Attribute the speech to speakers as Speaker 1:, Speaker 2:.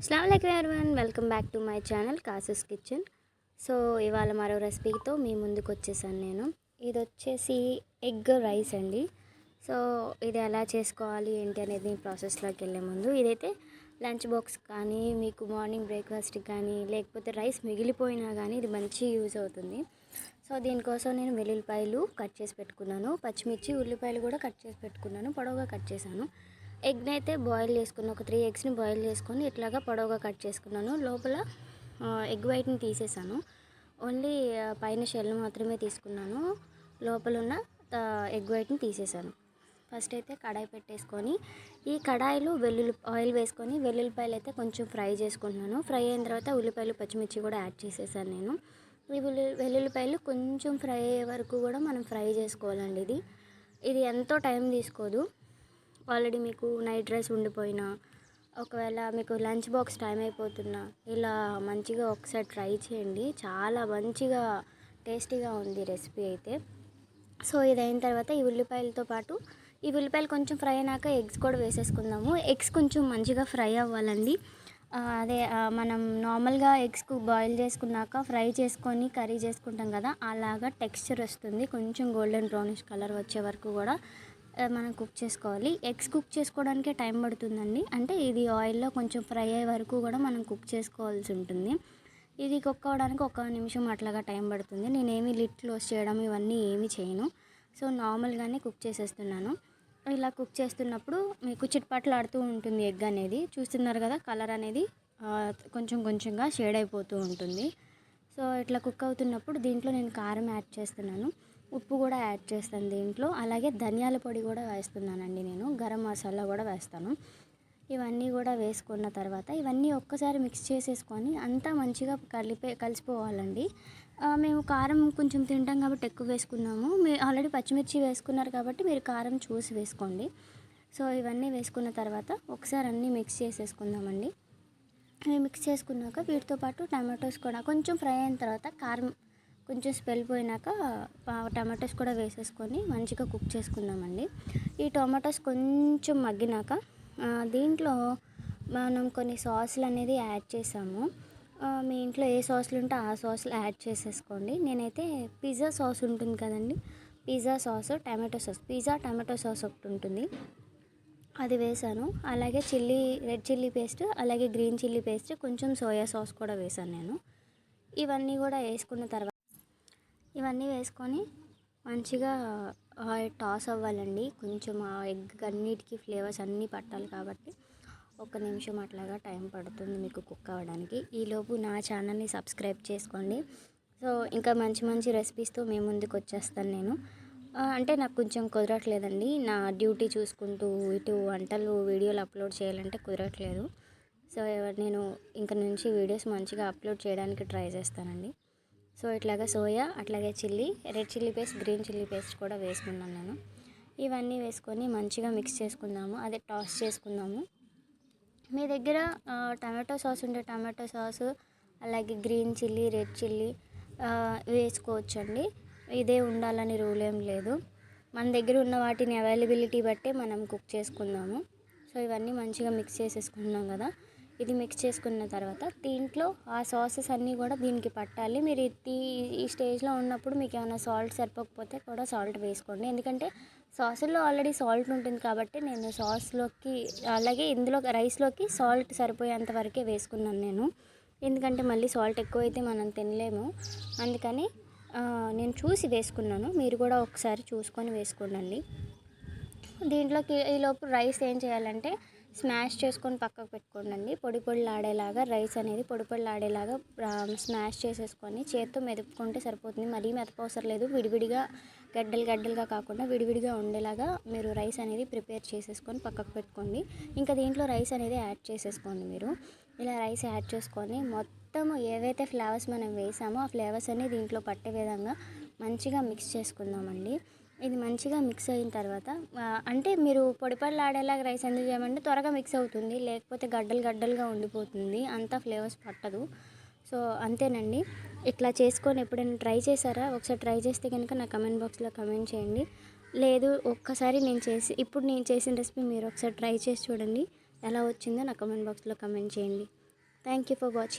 Speaker 1: అస్సలం everyone welcome back to my channel causes kitchen so ఇవాళ మరో రెసిపీతో మీ ముందుకు వచ్చేసాను నేను. ఇది వచ్చేసి ఎగ్ రైస్ అండి. సో ఇది ఎలా చేసుకోవాలి ఏంటి అనేది ప్రాసెస్లోకి వెళ్ళే ముందు. ఇదైతే లంచ్ బాక్స్ కానీ మీకు మార్నింగ్ బ్రేక్ఫాస్ట్ కానీ లేకపోతే రైస్ మిగిలిపోయినా కానీ ఇది మంచి యూజ్ అవుతుంది. సో దీనికోసం నేను వెల్లుల్లిపాయలు కట్ చేసి పెట్టుకున్నాను. పచ్చిమిర్చి ఉల్లిపాయలు కూడా కట్ చేసి పెట్టుకున్నాను. పొడవుగా కట్ చేశాను. ఎగ్ని అయితే బాయిల్ చేసుకున్నాను ఒక త్రీ ఎగ్స్ని బాయిల్ చేసుకొని ఇట్లాగా పొడవుగా కట్ చేసుకున్నాను. లోపల ఎగ్ వైట్ని తీసేసాను. ఓన్లీ పైన షెల్ మాత్రమే తీసుకున్నాను. లోపల ఉన్న ఎగ్ వైట్ని తీసేసాను. ఫస్ట్ అయితే కడాయి పెట్టేసుకొని ఈ కడాయిలో వెల్లుల్లి ఆయిల్ వేసుకొని వెల్లుల్లిపాయలు అయితే కొంచెం ఫ్రై చేసుకుంటున్నాను. ఫ్రై అయిన తర్వాత ఉల్లిపాయలు పచ్చిమిర్చి కూడా యాడ్ చేసేసాను నేను. ఈ ఉల్లి వెల్లుల్లిపాయలు కొంచెం ఫ్రై అయ్యే వరకు కూడా మనం ఫ్రై చేసుకోవాలండి ఇది. ఇది ఎంతో టైం తీసుకోదు. ఆల్రెడీ మీకు నైట్ రైస్ ఉండిపోయినా ఒకవేళ మీకు లంచ్ బాక్స్ టైం అయిపోతున్నా ఇలా మంచిగా ఒకసారి ట్రై చేయండి. చాలా మంచిగా టేస్టీగా ఉంది రెసిపీ అయితే. సో ఇది అయిన తర్వాత ఈ ఉల్లిపాయలతో పాటు ఈ ఉల్లిపాయలు కొంచెం ఫ్రై అయినాక ఎగ్స్ కూడా వేసేసుకుందాము. ఎగ్స్ కొంచెం మంచిగా ఫ్రై అవ్వాలండి. అదే మనం నార్మల్గా ఎగ్స్కు బాయిల్ చేసుకున్నాక ఫ్రై చేసుకొని కర్రీ చేసుకుంటాం కదా అలాగా టెక్స్చర్ వస్తుంది. కొంచెం గోల్డెన్ బ్రౌనిష్ కలర్ వచ్చే వరకు కూడా మనం కుక్ చేసుకోవాలి. ఎగ్స్ కుక్ చేసుకోవడానికే టైం పడుతుందండి. అంటే ఇది ఆయిల్లో కొంచెం ఫ్రై అయ్యే వరకు కూడా మనం కుక్ చేసుకోవాల్సి ఉంటుంది. ఇది కుక్ అవ్వడానికి ఒక నిమిషం అట్లాగా టైం పడుతుంది. నేనేమి లిట్ క్లోజ్ చేయడం ఇవన్నీ ఏమీ చేయను. సో నార్మల్గానే కుక్ చేసేస్తున్నాను. ఇలా కుక్ చేస్తున్నప్పుడు మీకు చిట్పట్లాడుతూ ఉంటుంది ఎగ్ అనేది. చూస్తున్నారు కదా కలర్ అనేది కొంచెం కొంచెంగా షేడ్ అయిపోతూ ఉంటుంది. సో ఇట్లా కుక్ అవుతున్నప్పుడు దీంట్లో నేను కారం యాడ్ చేస్తున్నాను. ఉప్పు కూడా యాడ్ చేస్తాను దీంట్లో. అలాగే ధనియాల పొడి కూడా వేస్తున్నానండి నేను. గరం మసాలా కూడా వేస్తాను. ఇవన్నీ కూడా వేసుకున్న తర్వాత ఇవన్నీ ఒక్కసారి మిక్స్ చేసేసుకొని అంతా మంచిగా కలిపే కలిసిపోవాలండి. మేము కారం కొంచెం తింటాం కాబట్టి ఎక్కువ వేసుకున్నాము. మీరు ఆల్రెడీ పచ్చిమిర్చి వేసుకున్నారు కాబట్టి మీరు కారం చూసి వేసుకోండి. సో ఇవన్నీ వేసుకున్న తర్వాత ఒకసారి అన్నీ మిక్స్ చేసేసుకుందామండి. మిక్స్ చేసుకున్నాక వీటితో పాటు టమాటోస్ కూడా కొంచెం ఫ్రై అయిన తర్వాత కారం కొంచెం స్మెల్ పోయినాక పా- టమాటోస్ కూడా వేసేసుకొని మంచిగా కుక్ చేసుకుందామండి. ఈ టమాటోస్ కొంచెం మగ్గినాక దీంట్లో మనం కొన్ని సాసులు అనేది యాడ్ చేసాము. మీ ఇంట్లో ఏ సాసులు ఉంటే ఆ సాసులు యాడ్ చేసేసుకోండి. నేనైతే పిజ్జా సాస్ ఉంటుంది కదండి pizza sauce tomato sauce pizza tomato sauce ఒకటి ఉంటుంది. అది వేసాను. అలాగే చిల్లీ రెడ్ చిల్లీ పేస్ట్ అలాగే గ్రీన్ చిల్లీ పేస్ట్ కొంచెం సోయా సాస్ కూడా వేసాను నేను. ఇవన్నీ కూడా వేసుకున్న తర్వాత ఇవన్నీ వేసుకొని మంచిగా టాస్ అవ్వాలండి. కొంచెం ఆ ఎగ్ అన్నిటికీ ఫ్లేవర్స్ అన్నీ పట్టాలి కాబట్టి ఒక నిమిషం అట్లాగా టైం పడుతుంది మీకు కుక్ అవ్వడానికి. ఈలోపు నా ఛానల్ని సబ్స్క్రైబ్ చేసుకోండి. సో ఇంకా మంచి మంచి రెసిపీస్తో మేము ముందుకు వచ్చేస్తాను నేను. అంటే నాకు కొంచెం కుదరట్లేదండి. నా డ్యూటీ చూసుకుంటూ ఇటు వంటలు వీడియోలు అప్లోడ్ చేయాలంటే కుదరట్లేదు. సో నేను ఇంక నుంచి వీడియోస్ మంచిగా అప్లోడ్ చేయడానికి ట్రై చేస్తానండి. సో ఇట్లాగా సోయా అట్లాగే chilli red chilli paste green chilli paste కూడా వేసుకున్నాను నేను. ఇవన్నీ వేసుకొని మంచిగా మిక్స్ చేసుకుందాము. అదే టాస్ చేసుకుందాము. మీ దగ్గర టమాటో సాస్ ఉంటే టమాటో సాస్ అలాగే గ్రీన్ చిల్లీ రెడ్ చిల్లీ వేసుకోవచ్చండి. ఇదే ఉండాలని రూల్ ఏం లేదు. మన దగ్గర ఉన్న వాటిని అవైలబిలిటీ బట్టే మనం కుక్ చేసుకుందాము. సో ఇవన్నీ మంచిగా మిక్స్ చేసేసుకున్నాం కదా. ఇది మిక్స్ చేసుకున్న తర్వాత దీంట్లో ఆ సాసెస్ అన్నీ కూడా దీనికి పట్టాలి. మీరు ఈ స్టేజ్లో ఉన్నప్పుడు మీకు ఏమైనా సాల్ట్ సరిపోకపోతే కూడా సాల్ట్ వేసుకోండి. ఎందుకంటే సాసుల్లో ఆల్రెడీ సాల్ట్ ఉంటుంది కాబట్టి నేను సాస్లోకి అలాగే ఇందులో రైస్లోకి సాల్ట్ సరిపోయేంత వరకే వేసుకున్నాను నేను. ఎందుకంటే మళ్ళీ సాల్ట్ ఎక్కువైతే మనం తినలేము. అందుకని నేను చూసి వేసుకున్నాను. మీరు కూడా ఒకసారి చూసుకొని వేసుకోండి దీంట్లోకి ఈలోపు రైస్ ఏం చేయాలంటే స్మాష్ చేసుకొని పక్కకు పెట్టుకోండి పొడి పొడిలాడేలాగా రైస్ అనేది పొడి పొడిలాడేలాగా స్మాష్ చేసేసుకొని చేత్తో మెదుపుకుంటే సరిపోతుంది. మరీ మెదపవసరం లేదు. విడివిడిగా గడ్డలు గడ్డలుగా కాకుండా విడివిడిగా ఉండేలాగా మీరు రైస్ అనేది ప్రిపేర్ చేసేసుకొని పక్కకు పెట్టుకోండి. ఇంకా దీంట్లో రైస్ అనేది యాడ్ చేసేసుకోండి మీరు. ఇలా రైస్ యాడ్ చేసుకొని మొత్తం ఏవైతే ఫ్లేవర్స్ మనం వేసామో ఆ ఫ్లేవర్స్ అనేది దీంట్లో పట్టే విధంగా మంచిగా మిక్స్ చేసుకుందామండి. ఇది మంచిగా మిక్స్ అయిన తర్వాత అంటే మీరు పొడి పొడిలు రైస్ ఎందుకు చేయమంటే త్వరగా మిక్స్ అవుతుంది లేకపోతే గడ్డలు గడ్డలుగా ఉండిపోతుంది అంతా ఫ్లేవర్స్ పట్టదు. సో అంతేనండి. ఇట్లా చేసుకొని ఎప్పుడైనా ట్రై చేశారా? ఒకసారి ట్రై చేస్తే కనుక నా కమెంట్ బాక్స్లో కమెంట్ చేయండి. లేదు ఒక్కసారి నేను చేసి ఇప్పుడు నేను చేసిన రెసిపీ మీరు ఒకసారి ట్రై చేసి చూడండి. ఎలా వచ్చిందో నా కమెంట్ బాక్స్లో కమెంట్ చేయండి. Thank you for watching